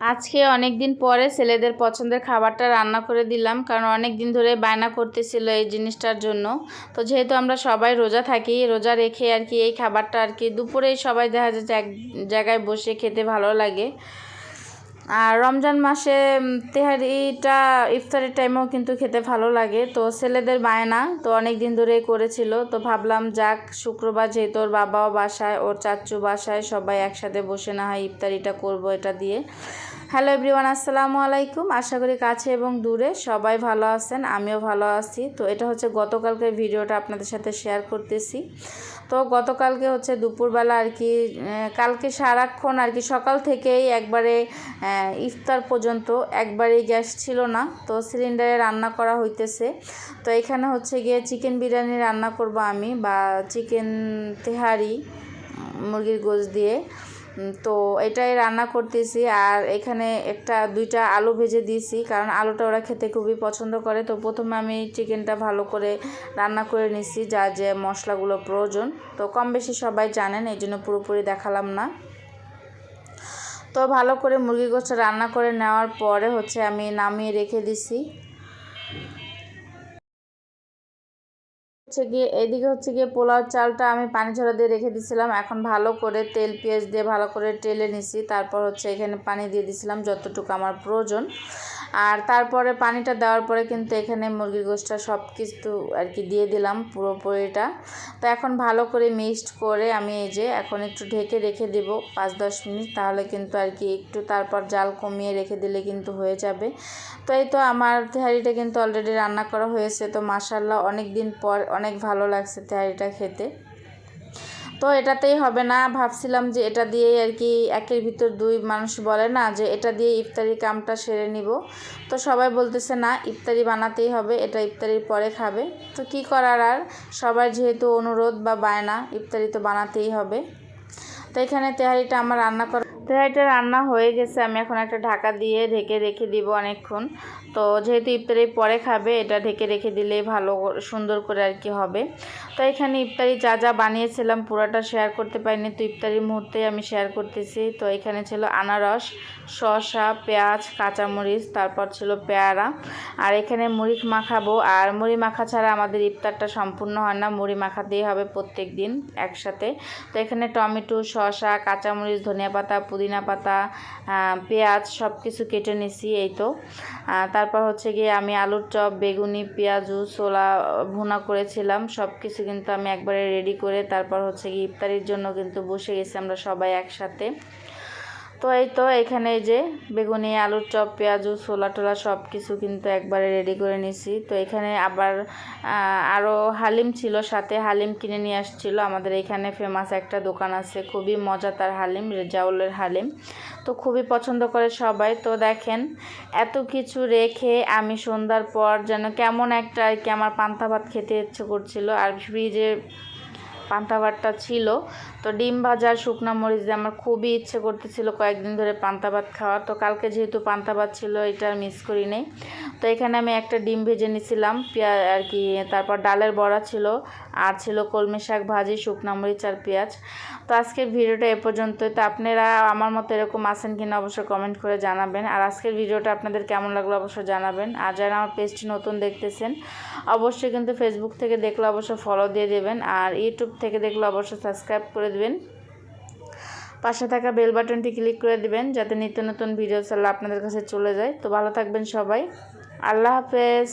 আজকে অনেক দিন পরে ছেলেদের পছন্দের খাবারটা রান্না করে দিলাম, কারণ অনেক দিন ধরে বায়না করতেছিল এই জিনিসটার জন্য। তো যেহেতু আমরা সবাই রোজা থাকি, রোজা রেখে আর কি এই খাবারটা আর কি দুপুরেই সবাই দেখা যাচ্ছে এক জায়গায় বসে খেতে ভালো লাগে। আর রমজান মাসে তেহারিটা, ইফতারের টাইমেও কিন্তু খেতে ভালো লাগে। তো ছেলেদের বায়না, তো অনেক দিন ধরে করেছিল। তো ভাবলাম, যাক, শুক্রবার যেহেতু ওর বাবাও বাসায়, ওর চাচু বাসায়, সবাই একসাথে বসে না হয় ইফতারিটা করব এটা দিয়ে। হ্যালো এভরিওয়ান, আসসালামু আলাইকুম। আশা করি কাছে এবং দূরে সবাই ভালো আছেন, আমিও ভালো আছি। তো এটা হচ্ছে গতকালকের ভিডিওটা আপনাদের সাথে শেয়ার করতেছি। তো গতকালকে হচ্ছে দুপুরবেলা আর কি কালকে সারাক্ষণ আর কি সকাল থেকেই একবারে ইফতার পর্যন্ত একবারেই গ্যাস ছিল না। তো সিলিন্ডারে রান্না করা হইতেছে। তো এখানে হচ্ছে গিয়ে চিকেন বিরিয়ানি রান্না করব আমি বা চিকেন তেহারি মুরগির গোশ দিয়ে। তো এটাই রান্না করতেছি। আর এখানে একটা, দুইটা আলু ভেজে দিয়েছি, কারণ আলুটা ওরা খেতে খুবই পছন্দ করে। তো প্রথমে আমি চিকেনটা ভালো করে রান্না করে নিছি, যা যে মশলাগুলো প্রয়োজন। তো কম বেশি সবাই জানেন, এই জন্য পুরোপুরি দেখালাম না। তো ভালো করে মুরগির গোষ্ঠ রান্না করে নেওয়ার পরে হচ্ছে আমি নামিয়ে রেখে দিছি। হচ্ছে গিয়ে, এদিকে হচ্ছে গিয়ে পোলাও চালটা আমি পানি ঝরা দিয়ে রেখে দিয়েছিলাম এখন ভালো করে তেল, পেঁয়াজ দিয়ে ভালো করে টেলে নিছি। তারপর হচ্ছে এখানে পানি দিয়ে দিয়েছিলাম যতটুকু আমার প্রয়োজন। আর তারপরে পানিটা দেওয়ার পরে কিন্তু এখানে মুরগির গোষ্ঠটা সব কিছু আর কি দিয়ে দিলাম পুরোপুরিটা তো এখন ভালো করে মিক্সড করে আমি এই যে এখন একটু ঢেকে রেখে দেব পাঁচ দশ মিনিট, তাহলে কিন্তু আর কি একটু তারপর জাল কমিয়ে রেখে দিলে কিন্তু হয়ে যাবে। তো এই তো আমার তেহারিটা কিন্তু অলরেডি রান্না করা হয়েছে, তো মাসাল্লাহ অনেক দিন পর অনেক ভালো লাগছে তেহারিটা খেতে। তো এটাতেই হবে না। ভাবছিলাম যে এটা দিয়েই আর কি একের ভিতর দুই মানুষ বলে না যে এটা দিয়ে ইফতারি কামটা সেরে নিব। তো সবাই বলতেছে, না, ইফতারি বানাতেই হবে, এটা ইফতারির পরে খাবে। তো কি করার আর? সবার যেহেতু অনুরোধ বা বায়না, ইফতারি তো বানাতেই হবে। তো এখানে তেহারিটা আমার রান্না করা তেহারিটা রান্না হয়ে গেছে। আমি এখন একটা ঢাকা দিয়ে ঢেকে রেখে দিব অনেকক্ষণ। তো যেহেতু ইফতারির পরে খাবে, এটা ঢেকে রেখে দিলে ভালো সুন্দর করে আর কি হবে। তো এখানে ইফতারি যা যা বানিয়েছিলাম পুরোটা শেয়ার করতে পারিনি, তো ইফতারির মুহূর্তেই আমি শেয়ার করতেছি। তো এখানে ছিল আনারস, শসা, পেঁয়াজ, কাঁচামরিচ, তারপর ছিল পেয়ারা। আর এখানে মুড়ি মাখাবো। আর মুড়ি মাখা ছাড়া আমাদের ইফতারটা সম্পূর্ণ হয় না, মুড়ি মাখাতেই হবে প্রত্যেক দিন একসাথে। তো এখানে টমেটো, শসা, কাঁচামরিচ, ধনিয়া পাতা, পুদিনা পাতা পেঁয়াজ সব কিছু কেটে নিছি, এই তো। তারপর হচ্ছে গিয়ে আমি আলুর চপ, বেগুনি, পেঁয়াজু, ছোলা, ভুনা করেছিলাম। সব কিছু কিন্তু আমি একবারে রেডি করে তারপর হচ্ছে গিয়ে ইফতারির জন্য কিন্তু বসে গেছি আমরা সবাই একসাথে। তো এই তো এখানে যে বেগুনি, আলুর চপ, পেঁয়াজু, ছোলা টোলা সব কিছু কিন্তু একবারে রেডি করে নিছি। তো এখানে আবার আরও হালিম ছিল, সাথে হালিম কিনে নিয়ে আসছিল। আমাদের এখানে ফেমাস একটা দোকান আছে, খুবই মজা তার হালিম, রেজাউলের হালিম। তো খুবই পছন্দ করে সবাই। তো দেখেন, এত কিছু রেখে আমি সন্ধ্যার পর যেন কেমন একটা আর কি আমার পান্তা ভাত খেতে ইচ্ছে করছিল। আর ফ্রিজে পান্তা ভাতটা ছিল। তো ডিম ভাজার শুকনা মরিচ দিয়ে আমার খুবই ইচ্ছে করতেছিল কয়েকদিন ধরে পান্তা ভাত খাওয়ার তো কালকে যেহেতু পান্তা ভাত ছিল, এটা আর মিস করি নেই। তো এখানে আমি একটা ডিম ভেজে নিছিলাম, পেঁয়াজ আর কি, তারপর ডালের বড়া ছিল, আর ছিল কলমি শাক ভাজি, শুকনা মরিচ আর পেঁয়াজ। তো আজকের ভিডিওটা এ পর্যন্তই। তো আপনারা আমার মতো এরকম আছেন কিনা অবশ্যই কমেন্ট করে জানাবেন। আর আজকের ভিডিওটা আপনাদের কেমন লাগল অবশ্যই জানাবেন। আর যারা আমার পেজটি নতুন দেখতেছেন, অবশ্যই কিন্তু ফেসবুক থেকে দেখলে অবশ্যই ফলো দিয়ে দেবেন। আর ইউটিউব থেকে দেখলে অবশ্যই সাবস্ক্রাইব করে দেবেন। পাশে থাকা বেল বাটনটি ক্লিক করে দেবেন যাতে নিত্য নতুন ভিডিও চালা আপনাদের কাছে চলে যায়। তো ভালো থাকবেন সবাই। আল্লাহ হাফেজ।